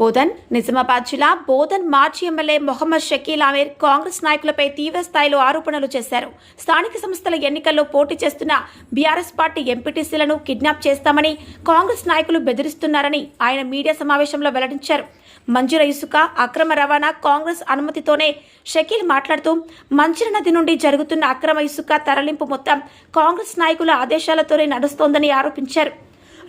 బోధన్ నిజామాబాద్ జిల్లా బోధన్ మాజీ ఎమ్మెల్యే మొహమ్మద్ షకీల్ ఆమీర్ కాంగ్రెస్ నాయకులపై తీవ్ర స్థాయిలో ఆరోపణలు చేశారు స్థానిక సంస్థల ఎన్నికల్లో పోటీ చేస్తున్న బీఆర్ఎస్ పార్టీ ఎంపీటీసీలను కిడ్నాప్ చేస్తామని కాంగ్రెస్ నాయకులు బెదిరిస్తున్నారని ఆయన మీడియా సమావేశంలో వెల్లడించారు. మంజుర ఇసుక అక్రమ రవాణా కాంగ్రెస్ అనుమతితోనే షకీల్ మాట్లాడుతూ మంజుర నది నుండి జరుగుతున్న అక్రమ ఇసుక తరలింపు మొత్తం కాంగ్రెస్ నాయకుల ఆదేశాలతోనే నడుస్తోందని ఆరోపించారు.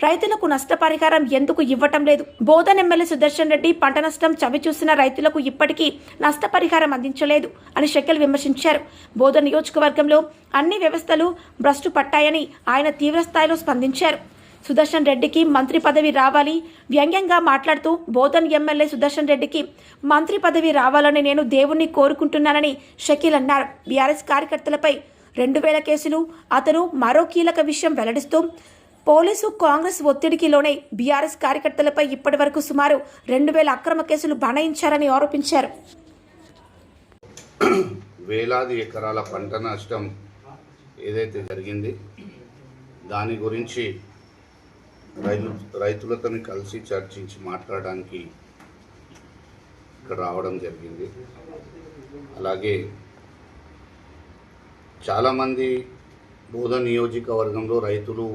రైతులకు నష్టపరిహారం ఎందుకు ఇవ్వటం లేదు? బోధన్ ఎమ్మెల్యే సుదర్శన్ రెడ్డి పంట నష్టం చవిచూసిన రైతులకు ఇప్పటికీ నష్టపరిహారం అందించలేదు అని షకిల్ విమర్శించారు. బోధన్ నియోజకవర్గంలో అన్ని వ్యవస్థలు భ్రష్టు పట్టాయని ఆయన తీవ్రస్థాయిలో స్పందించారు. సుదర్శన్ రెడ్డికి మంత్రి పదవి రావాలి వ్యంగ్యంగా మాట్లాడుతూ బోధన్ ఎమ్మెల్యే సుదర్శన్ రెడ్డికి మంత్రి పదవి రావాలని నేను దేవుణ్ణి కోరుకుంటున్నానని షకీల్ అన్నారు. బీఆర్ఎస్ కార్యకర్తలపై రెండు వేల కేసులు అతను మరో కీలక విషయం వెల్లడిస్తూ పోలీసు కాంగ్రెస్ ఒత్తిడికి లోనే బీఆర్ఎస్ కార్యకర్తలపై ఇప్పటివరకు సుమారు రెండు వేల అక్రమ కేసులు బనాయించారని ఆరోపించారు. వేలాది ఎకరాల పంట నష్టం ఏదైతే జరిగింది దాని గురించి రైతు రైతులతో కలిసి చర్చించి మాట్లాడడానికి ఇక్కడ రావడం జరిగింది. అలాగే చాలామంది బోధ నియోజకవర్గంలో రైతులు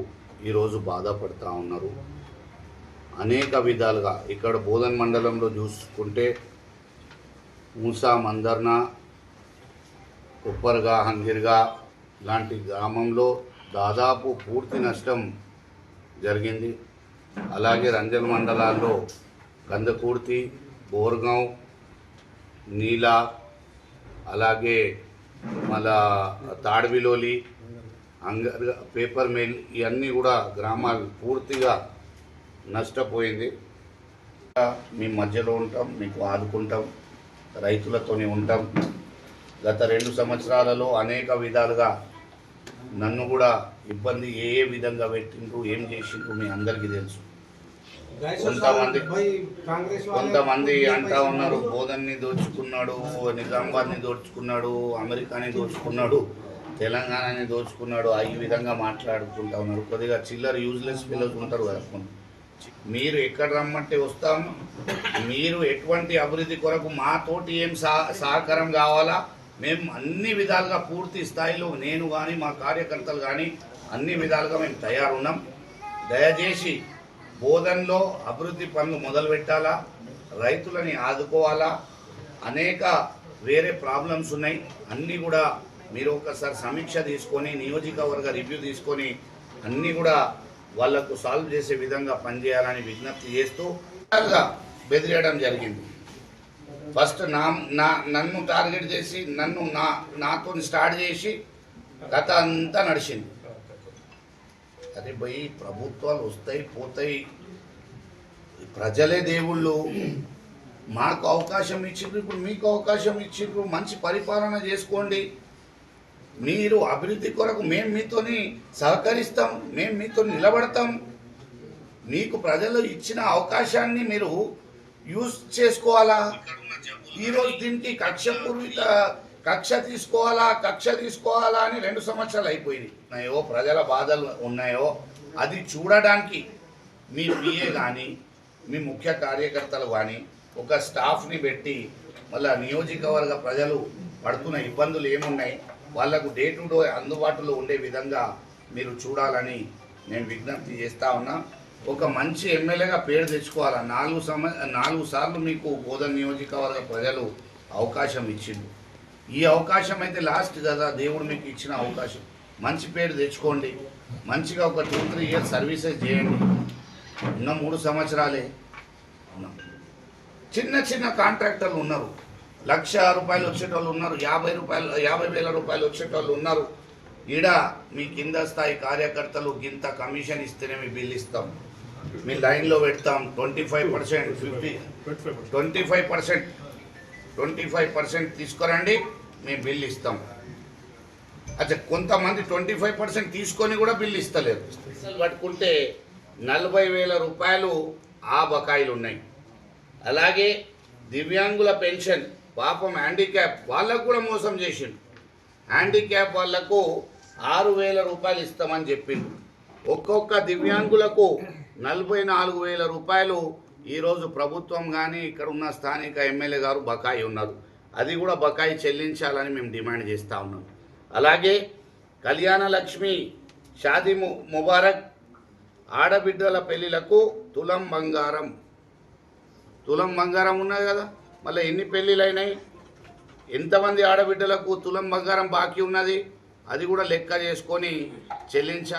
ఈరోజు బాధపడుతూ ఉన్నారు. అనేక విధాలుగా ఇక్కడ బోధన్ మండలంలో చూసుకుంటే మూసా మందర్న కొప్పర్గా హంగిర్గా లాంటి గ్రామంలో దాదాపు పూర్తి నష్టం జరిగింది. అలాగే రంజల్ మండలాల్లో కందకూర్తి బోర్గాం నీలా అలాగే మళ్ళా తాడ్విలోలి అంగర్ పేపర్ మిల్ ఇవన్నీ కూడా గ్రామాలు పూర్తిగా నష్టపోయింది. మీ మధ్యలో ఉంటాం మీకు ఆదుకుంటాం రైతులతోనే ఉంటాం. గత రెండు సంవత్సరాలలో అనేక విధాలుగా నన్ను కూడా ఇబ్బంది ఏ ఏ విధంగా పెట్టిండ్రు ఏం చేసిండ్రు మీ అందరికీ తెలుసు. కొంతమంది కొంతమంది అంటా ఉన్నారు బోధన్ని దోచుకున్నాడు నిజామాబాద్ని దోచుకున్నాడు అమెరికాని దోచుకున్నాడు. తెలంగాణని దోచుకున్నాడు ఆ ఈ విధంగా మాట్లాడుకుంటా ఉన్నారు. కొద్దిగా చిల్లర యూజ్లెస్ పిల్లలు ఉంటారు కదా మీరు ఎక్కడ రమ్మంటే వస్తాం. మీరు ఎటువంటి అభివృద్ధి కొరకు మాతోటి ఏం సహకారం కావాలా? మేము అన్ని విధాలుగా పూర్తి స్థాయిలో నేను కానీ మా కార్యకర్తలు కానీ అన్ని విధాలుగా మేము తయారున్నాం. దయచేసి బోధనలో అభివృద్ధి పనులు మొదలు పెట్టాలా? రైతులని ఆదుకోవాలా? అనేక వేరే ప్రాబ్లమ్స్ ఉన్నాయి. అన్నీ కూడా మీరు ఒకసారి సమీక్ష తీసుకొని నియోజకవర్గ రివ్యూ తీసుకొని అన్నీ కూడా వాళ్ళకు సాల్వ్ చేసే విధంగా పనిచేయాలని విజ్ఞప్తి చేస్తూ బెదిరేయడం జరిగింది. ఫస్ట్ నా నా నన్ను టార్గెట్ చేసి నన్ను నా నాతో స్టార్ట్ చేసి గత అంతా నడిచింది. అరే భయ్ ప్రభుత్వాలు వస్తాయి పోతాయి. ప్రజలే దేవుళ్ళు. మాకు అవకాశం ఇచ్చిండ్రు ఇప్పుడు మీకు అవకాశం ఇచ్చిండ్రు మంచి పరిపాలన చేసుకోండి. మీరు అభివృద్ధి కొరకు మేము మీతోని సహకరిస్తాం మేము మీతో నిలబడతాం. మీకు ప్రజలు ఇచ్చిన అవకాశాన్ని మీరు యూజ్ చేసుకోవాలా? ఈరోజు దీనికి కక్షపూర్విత కక్ష తీసుకోవాలా కక్ష తీసుకోవాలా అని రెండు సంవత్సరాలు అయిపోయింది ఉన్నాయో ప్రజల బాధలు ఉన్నాయో అది చూడడానికి మీ పిఏ కానీ మీ ముఖ్య కార్యకర్తలు కానీ ఒక స్టాఫ్ని పెట్టి మళ్ళీ నియోజకవర్గ ప్రజలు పడుతున్న ఇబ్బందులు ఏమున్నాయి? వాళ్ళకు డే టు డే అందుబాటులో ఉండే విధంగా మీరు చూడాలని నేను విజ్ఞప్తి చేస్తా ఉన్నా. ఒక మంచి ఎమ్మెల్యేగా పేరు తెచ్చుకోవాలా? నాలుగు సమ నాలుగు సార్లు మీకు బోధన నియోజకవర్గ ప్రజలు అవకాశం ఇచ్చిండు ఈ అవకాశం అయితే లాస్ట్ కదా దేవుడు మీకు ఇచ్చిన అవకాశం. మంచి పేరు తెచ్చుకోండి. మంచిగా ఒక టూ త్రీ ఇయర్స్ సర్వీసెస్ చేయండి. ఉన్న మూడు సంవత్సరాలే. చిన్న చిన్న కాంట్రాక్టర్లు ఉన్నారు. లక్ష రూపాయలు వచ్చేటోళ్ళు ఉన్నారు యాభై రూపాయలు యాభై వేల రూపాయలు వచ్చేటోళ్ళు ఉన్నారు. ఈడ మీ కింద స్థాయి కార్యకర్తలు గింత కమిషన్ ఇస్తేనే మీ బిల్ ఇస్తాం. మీ లైన్లో పెడతాం twenty five percent fifty twenty five percent twenty five percent తీసుకురండి మేము బిల్ ఇస్తాం. అచ్చా కొంతమంది ట్వంటీ ఫైవ్ పర్సెంట్ తీసుకొని కూడా బిల్ ఇస్తలేరు. పట్టుకుంటే నలభై వేల రూపాయలు ఆ బకాయిలు ఉన్నాయి. అలాగే దివ్యాంగుల పెన్షన్ పాపం హ్యాండిక్యాప్ వాళ్ళకు కూడా మోసం చేసిండు. హ్యాండిక్యాప్ వాళ్ళకు ఆరు వేల రూపాయలు ఇస్తామని చెప్పిండు. ఒక్కొక్క దివ్యాంగులకు నలభై నాలుగు వేల రూపాయలు ఈరోజు ప్రభుత్వం కానీ ఇక్కడ ఉన్న స్థానిక ఎమ్మెల్యే గారు బకాయి ఉన్నారు. అది కూడా బకాయి చెల్లించాలని మేము డిమాండ్ చేస్తూ ఉన్నాం. అలాగే కళ్యాణ లక్ష్మి షాది ము- ముబారక్ ఆడబిడ్డల పెళ్ళిలకు తులం బంగారం. తులం బంగారం ఉన్నది కదా? మళ్ళీ ఎన్ని పెళ్ళిళ్ళు అయినాయి ఎంతమంది ఆడబిడ్డలకు తులం బంగారం బాకీ ఉన్నది? అది కూడా లెక్క చేసుకొని చెల్లించాలి